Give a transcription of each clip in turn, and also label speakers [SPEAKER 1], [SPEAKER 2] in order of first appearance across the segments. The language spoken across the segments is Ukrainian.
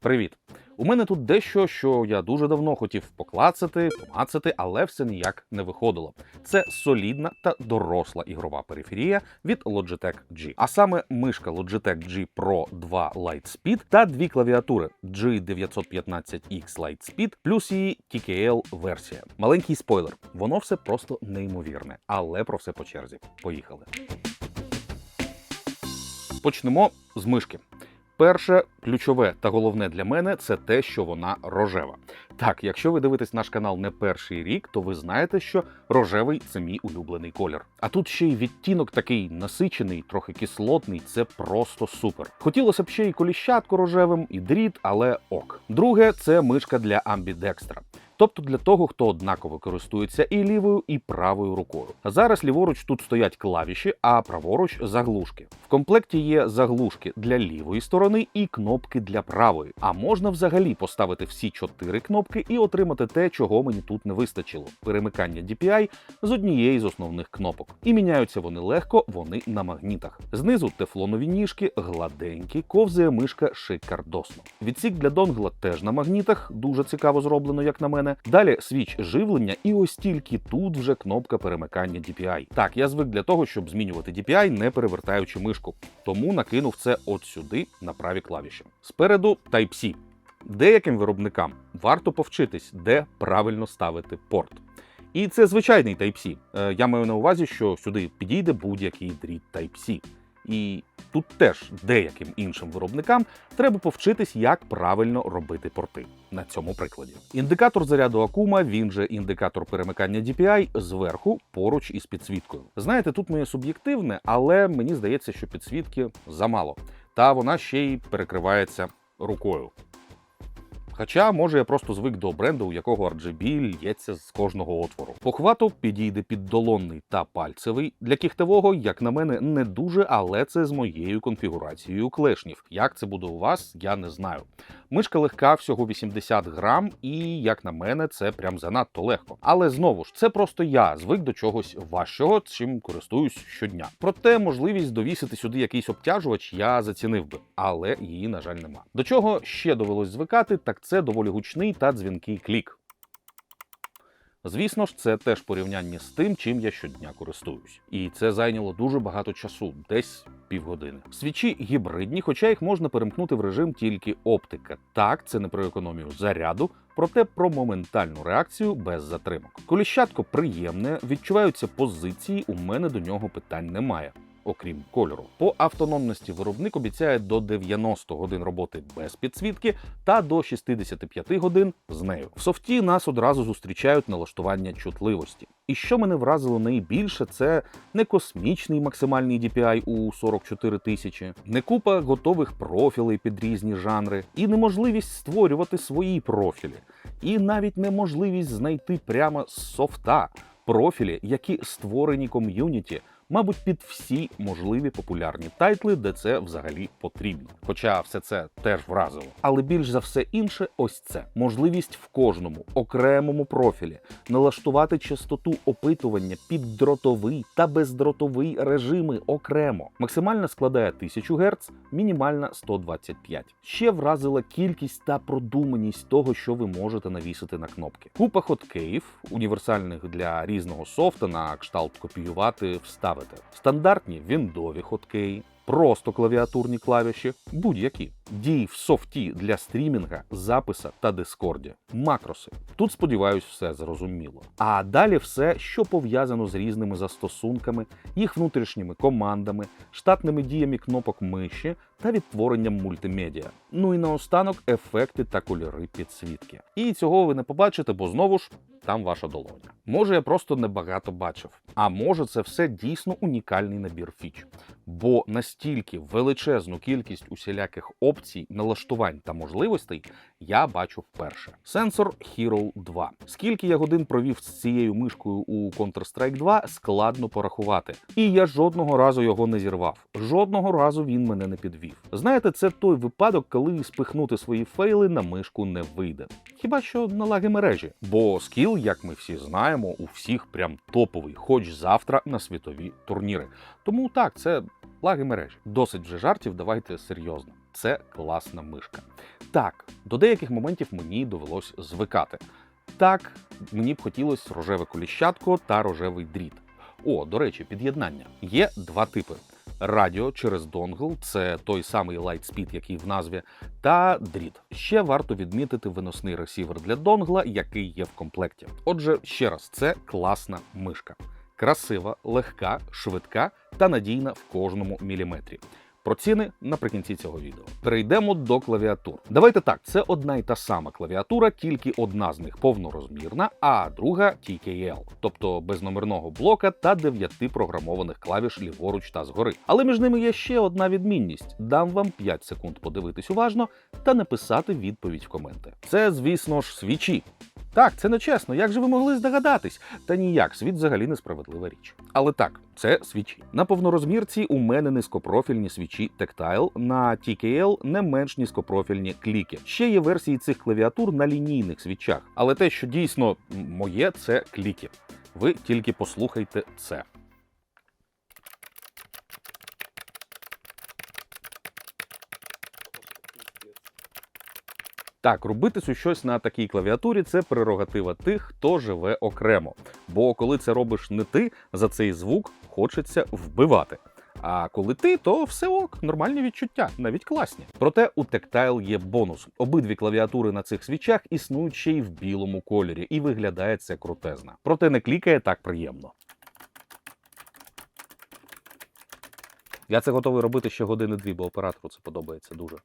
[SPEAKER 1] Привіт! У мене тут дещо, що я дуже давно хотів поклацати, помацати, але все ніяк не виходило. Це солідна та доросла ігрова периферія від Logitech G. А саме мишка Logitech G Pro 2 Lightspeed та дві клавіатури G915X Lightspeed плюс її TKL версія. Маленький спойлер, воно все просто неймовірне, але про все по черзі. Поїхали. Почнемо з мишки. Перше, ключове та головне для мене це те, що вона рожева. Так, якщо ви дивитесь наш канал не перший рік, то ви знаєте, що рожевий це мій улюблений колір. А тут ще й відтінок такий насичений, трохи кислотний, це просто супер. Хотілося б ще й коліщатку рожевим, і дріт, але ок. Друге, це мишка для амбідекстра. Тобто для того, хто однаково користується і лівою, і правою рукою. Зараз ліворуч тут стоять клавіші, а праворуч заглушки. В комплекті є заглушки для лівої сторони і кнопки для правої. А можна взагалі поставити всі чотири кнопки і отримати те, чого мені тут не вистачило: перемикання DPI з однієї з основних кнопок. І міняються вони легко, вони на магнітах. Знизу тефлонові ніжки, гладенькі, ковзає мишка шикардосно. Відсік для донгла теж на магнітах, дуже цікаво зроблено, як на мене. Далі свіч живлення, і ось тільки тут вже кнопка перемикання DPI. Так, я звик для того, щоб змінювати DPI, не перевертаючи мишку. Тому накинув це от сюди на праві клавіші. Спереду Type-C. Деяким виробникам варто повчитись, де правильно ставити порт. І це звичайний Type-C. Е, Я маю на увазі, що сюди підійде будь-який дріт Type-C. І тут теж деяким іншим виробникам треба повчитись, як правильно робити порти на цьому прикладі. Індикатор заряду Акума, він же індикатор перемикання DPI, зверху поруч із підсвіткою. Знаєте, тут моє суб'єктивне, але мені здається, що підсвітки замало. Та вона ще й перекривається рукою. Хоча, може, я просто звик до бренду, у якого RGB лється з кожного отвору. Похвату підійде піддолонний та пальцевий. Для кіхтевого, як на мене, не дуже, але це з моєю конфігурацією клешнів. Як це буде у вас, я не знаю. Мишка легка, всього 80 грам, і як на мене, це прям занадто легко. Але знову ж, це просто я звик до чогось важчого, чим користуюсь щодня. Проте можливість довісити сюди якийсь обтяжувач я зацінив би, але її, на жаль, нема. До чого ще довелось звикати, так це доволі гучний та дзвінкий клік. Звісно ж, це теж порівняння з тим, чим я щодня користуюсь. І це зайняло дуже багато часу, десь півгодини. Свічі гібридні, хоча їх можна перемкнути в режим тільки оптика. Так, це не про економію заряду, проте про моментальну реакцію без затримок. Коліщатко приємне, відчуваються позиції, у мене до нього питань немає. Окрім кольору, по автономності виробник обіцяє до 90 годин роботи без підсвітки та до 65 годин з нею. В софті нас одразу зустрічають налаштування чутливості. І що мене вразило найбільше, це не космічний максимальний DPI у 44 тисячі, не купа готових профілей під різні жанри, і неможливість створювати свої профілі, і навіть неможливість знайти прямо з софта профілі, які створені ком'юніті. Мабуть, під всі можливі популярні тайтли, де це взагалі потрібно. Хоча все це теж вразило. Але більш за все інше, ось це можливість в кожному окремому профілі налаштувати частоту опитування під дротовий та бездротовий режими окремо. Максимальна складає 1000 Гц, мінімальна 125. Ще вразила кількість та продуманість того, що ви можете навісити на кнопки. Купа хоткеїв, універсальних для різного софта на кшталт копіювати, вставити. Стандартні віндові хоткеї, просто клавіатурні клавіші, будь-які. Дії в софті для стрімінга, записа та дискорді, макроси. Тут, сподіваюсь, все зрозуміло. А далі все, що пов'язано з різними застосунками, їх внутрішніми командами, штатними діями кнопок миші та відтворенням мультимедіа. Ну і наостанок ефекти та кольори підсвітки. І цього ви не побачите, бо знову ж там ваша долоня. Може, я просто небагато бачив, а може, це все дійсно унікальний набір фіч. Бо настільки величезну кількість усіляких опцій, налаштувань та можливостей я бачу вперше. Сенсор Hero 2. Скільки я годин провів з цією мишкою у Counter-Strike 2, складно порахувати. І я жодного разу його не зірвав. Жодного разу він мене не підвів. Знаєте, це той випадок, коли спихнути свої фейли на мишку не вийде. Хіба що на лаги мережі. Бо скіл, як ми всі знаємо, у всіх прям топовий, хоч завтра на світові турніри. Тому так, це лаги мережі. Досить вже жартів, давайте серйозно. Це класна мишка. Так, до деяких моментів мені довелось звикати. Так, мені б хотілося рожеве коліщатко та рожевий дріт. О, до речі, під'єднання. Є два типи: радіо через донгл, це той самий Lightspeed, який в назві, та дріт. Ще варто відмітити виносний ресівер для донгла, який є в комплекті. Отже, ще раз, це класна мишка. Красива, легка, швидка та надійна в кожному міліметрі. Про ціни наприкінці цього відео. Перейдемо до клавіатур. Давайте так, це одна й та сама клавіатура, тільки одна з них повнорозмірна, а друга TKL, тобто без номерного блока та дев'яти програмованих клавіш ліворуч та згори. Але між ними є ще одна відмінність: дам вам 5 секунд подивитись уважно та написати відповідь в коменти. Це, звісно ж, свічі. Так, це не чесно. Як же ви могли здогадатись? Та ніяк, світ взагалі несправедлива річ. Але так, це свічі. На повнорозмірці у мене низькопрофільні свічі Tactile, на TKL не менш низькопрофільні кліки. Ще є версії цих клавіатур на лінійних свічах, але те, що дійсно моє, це кліки. Ви тільки послухайте це. Так, робити щось на такій клавіатурі це прерогатива тих, хто живе окремо. Бо коли це робиш не ти, за цей звук хочеться вбивати. А коли ти, то все ок, нормальні відчуття, навіть класні. Проте у Tactile є бонус. Обидві клавіатури на цих свічах існують ще й в білому кольорі, і виглядає це крутезно. Проте не клікає так приємно. Я це готовий робити ще години-дві, бо оператору це подобається дуже.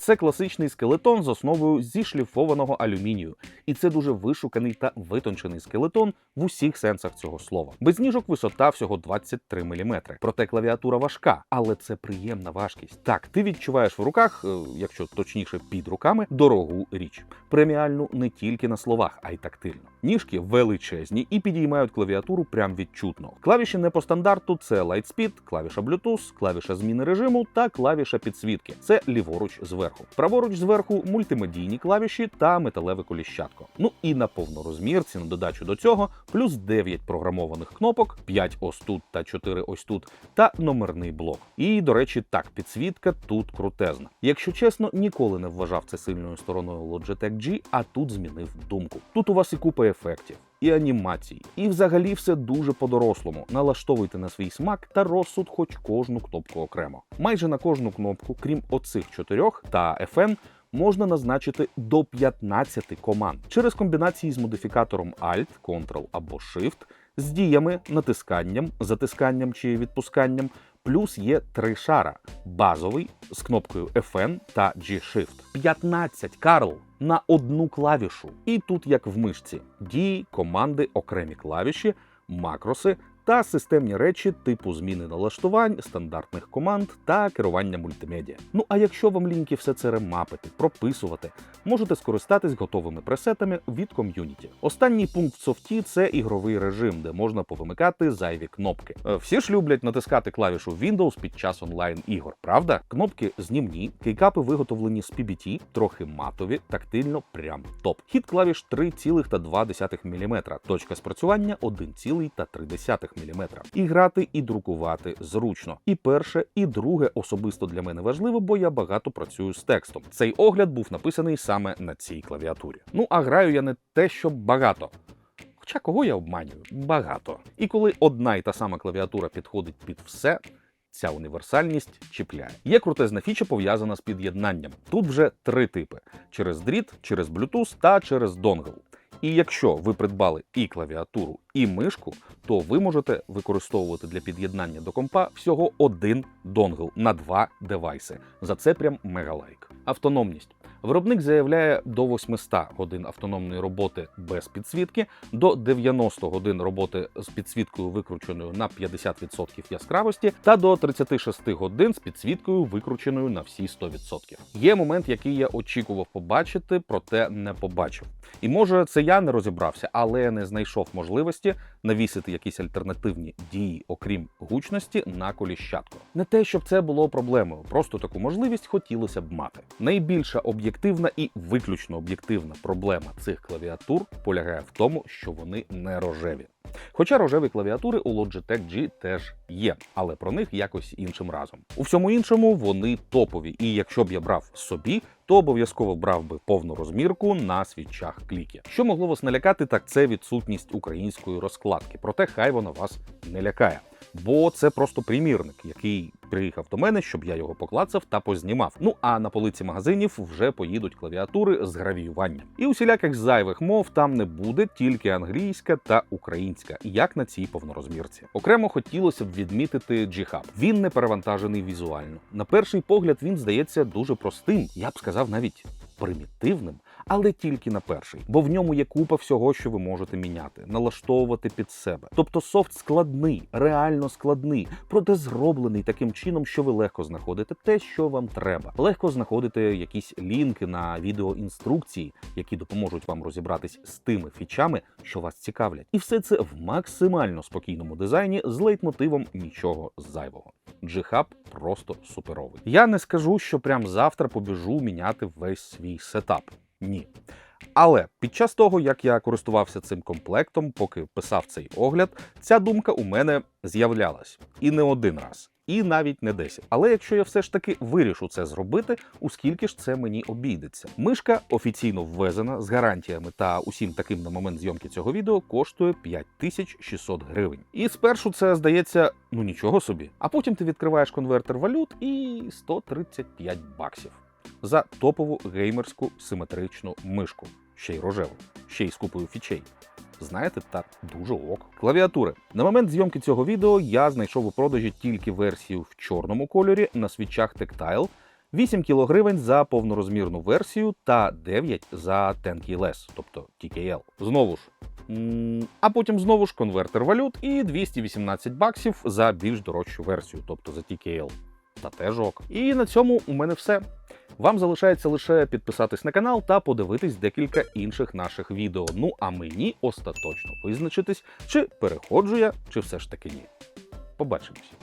[SPEAKER 1] Це класичний скелетон з основою зішліфованого алюмінію, і це дуже вишуканий та витончений скелетон в усіх сенсах цього слова. Без ніжок висота всього 23 мм. Проте клавіатура важка, але це приємна важкість. Так, ти відчуваєш в руках, е, якщо точніше під руками, дорогу річ. Преміальну не тільки на словах, а й тактильно. Ніжки величезні і підіймають клавіатуру прям відчутно. Клавіші не по стандарту це Lightspeed, клавіша Bluetooth, клавіша зміни режиму та клавіша підсвітки. Це ліворуч зверху. Праворуч зверху мультимедійні клавіші та металеве коліщатко. Ну і на повнорозмірці на додачу до цього плюс 9 програмованих кнопок, 5 ось тут та 4 ось тут, та номерний блок. І, до речі, так, підсвітка тут крутезна. Якщо чесно, ніколи не вважав це сильною стороною Logitech G, а тут змінив думку. Тут у вас і купа ефектів. І анімацій, і взагалі все дуже по-дорослому. Налаштовуйте на свій смак та розсуд хоч кожну кнопку окремо. Майже на кожну кнопку, крім оцих чотирьох та FN, можна назначити до 15 команд через комбінації з модифікатором Alt, Ctrl або Shift, з діями, натисканням, затисканням чи відпусканням. Плюс є три шара: базовий з кнопкою FN та G-Shift. 15 Карл на одну клавішу. І тут, як в мишці, дії, команди, окремі клавіші, макроси та системні речі типу зміни налаштувань, стандартних команд та керування мультимедіа. Ну а якщо вам ліньки все це ремапити, прописувати, можете скористатись готовими пресетами від ком'юніті. Останній пункт в софті це ігровий режим, де можна повимикати зайві кнопки. Е, Всі ж люблять натискати клавішу Windows під час онлайн ігор, правда? Кнопки знімні, кейкапи виготовлені з PBT, трохи матові, тактильно прям топ. Хід клавіш 3,2 мм, точка спрацювання 1,3 мм. І грати, і друкувати зручно. І перше, і друге особисто для мене важливо, бо я багато працюю з текстом. Цей огляд був написаний саме на цій клавіатурі. Ну а граю я не те, що багато. Хоча кого я обманюю? Багато. І коли одна і та сама клавіатура підходить під все. Ця універсальність чіпляє. Є крутезна фіча пов'язана з під'єднанням. Тут вже три типи: через дріт, через Bluetooth та через донгл. І якщо ви придбали і клавіатуру, і мишку, то ви можете використовувати для під'єднання до компа всього один донгл на два девайси. За це прям мегалайк. Автономність. Виробник заявляє до 800 годин автономної роботи без підсвітки, до 90 годин роботи з підсвіткою викрученою на 50% яскравості, та до 36 годин з підсвіткою викрученою на всі 100%. Є момент, який я очікував побачити, проте не побачив. І може це я не розібрався, але не знайшов можливості навісити якісь альтернативні дії, окрім гучності, на коліщатку. Не те, щоб це було проблемою, просто таку можливість хотілося б мати. Найбільша об'єктивність Об'єктивна і виключно об'єктивна проблема цих клавіатур полягає в тому, що вони не рожеві. Хоча рожеві клавіатури у Logitech G теж є, але про них якось іншим разом. У всьому іншому вони топові, і якщо б я брав собі, то обов'язково брав би повну розмірку на свічах кліки. Що могло вас налякати, так це відсутність української розкладки. Проте хай вона вас не лякає. Бо це просто примірник, який приїхав до мене, щоб я його поклацав та познімав. Ну а на полиці магазинів вже поїдуть клавіатури з гравіюванням. І усіляких зайвих мов там не буде, тільки англійська та українська, як на цій повнорозмірці. Окремо хотілося б відмітити G-Hub. Він не перевантажений візуально. На перший погляд він здається дуже простим, я б сказав навіть примітивним. Але тільки на перший, бо в ньому є купа всього, що ви можете міняти, налаштовувати під себе. Тобто софт складний, реально складний, проте зроблений таким чином, що ви легко знаходите те, що вам треба. Легко знаходите якісь лінки на відеоінструкції, які допоможуть вам розібратись з тими фічами, що вас цікавлять. І все це в максимально спокійному дизайні з лейтмотивом нічого зайвого. G-Hub просто суперовий. Я не скажу, що прям завтра побіжу міняти весь свій сетап. Ні. Але під час того, як я користувався цим комплектом, поки писав цей огляд, ця думка у мене з'являлась і не один раз, і навіть не 10. Але якщо я все ж таки вирішу це зробити, у скільки ж це мені обійдеться? Мишка офіційно ввезена з гарантіями та усім таким на момент зйомки цього відео коштує 5600 гривень. І спершу це здається, ну нічого собі. А потім ти відкриваєш конвертер валют і 135 баксів за топову геймерську симетричну мишку, ще й рожеву, ще й з купою фічей. Знаєте, так дуже ок. Клавіатури. На момент зйомки цього відео я знайшов у продажі тільки версію в чорному кольорі на свічах Tactile, 8 кг за повнорозмірну версію та 9 за Tenki Less, тобто TKL. Знову ж. А потім знову ж конвертер валют і 218 баксів за більш дорожчу версію, тобто за TKL. Та теж ок. І на цьому у мене все. Вам залишається лише підписатись на канал та подивитись декілька інших наших відео. Ну а мені остаточно визначитись, чи переходжу я, чи все ж таки ні. Побачимось.